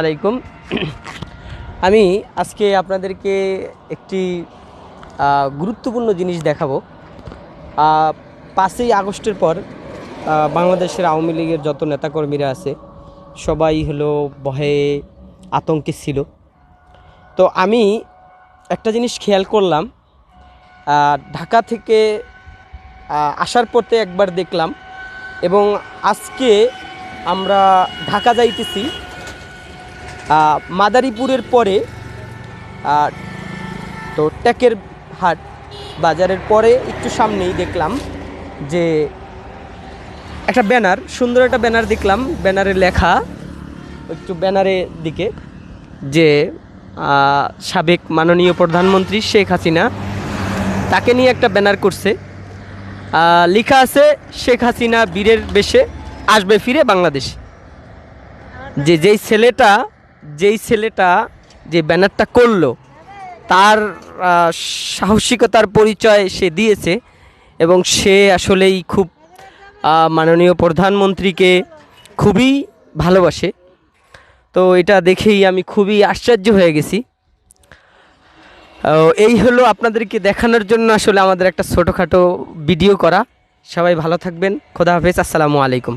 আলাইকুম। আমি আজকে আপনাদেরকে একটি গুরুত্বপূর্ণ জিনিস দেখাবো। পাঁচই আগস্টের পর বাংলাদেশের আওয়ামী লীগের যত নেতাকর্মীরা আছে, সবাই হলো ভয়ে আতঙ্কে ছিল। তো আমি একটা জিনিস খেয়াল করলাম ঢাকা থেকে আসার পথে একবার দেখলাম এবং আজকে আমরা ঢাকা যাইতেছি মাদারীপুরের পরে তো ট্যাকের হাট বাজারের পরে একটু সামনেই দেখলাম যে একটা ব্যানার, সুন্দর একটা ব্যানার দেখলাম, ব্যানারে লেখা একটু ব্যানারের দিকে যে সাবেক মাননীয় প্রধানমন্ত্রী শেখ হাসিনা তাকে নিয়ে একটা ব্যানার করছে। লেখা আছে, শেখ হাসিনা বীরের বেশে আসবে ফিরে বাংলাদেশ। যে, যেই ছেলেটা যেই ছেলেটা যে ব্যানারটা করল, তার সাহসিকতার পরিচয় সে দিয়েছে এবং সে আসলেই খুব মাননীয় প্রধানমন্ত্রীকে খুবই ভালোবাসে। তো এটা দেখেই আমি খুবই আশ্চর্য হয়ে গেছি। এই হলো আপনাদেরকে দেখানোর জন্য আসলে আমাদের একটা ছোটোখাটো ভিডিও করা। সবাই ভালো থাকবেন। খোদা হাফেজ। আসসালামু আলাইকুম।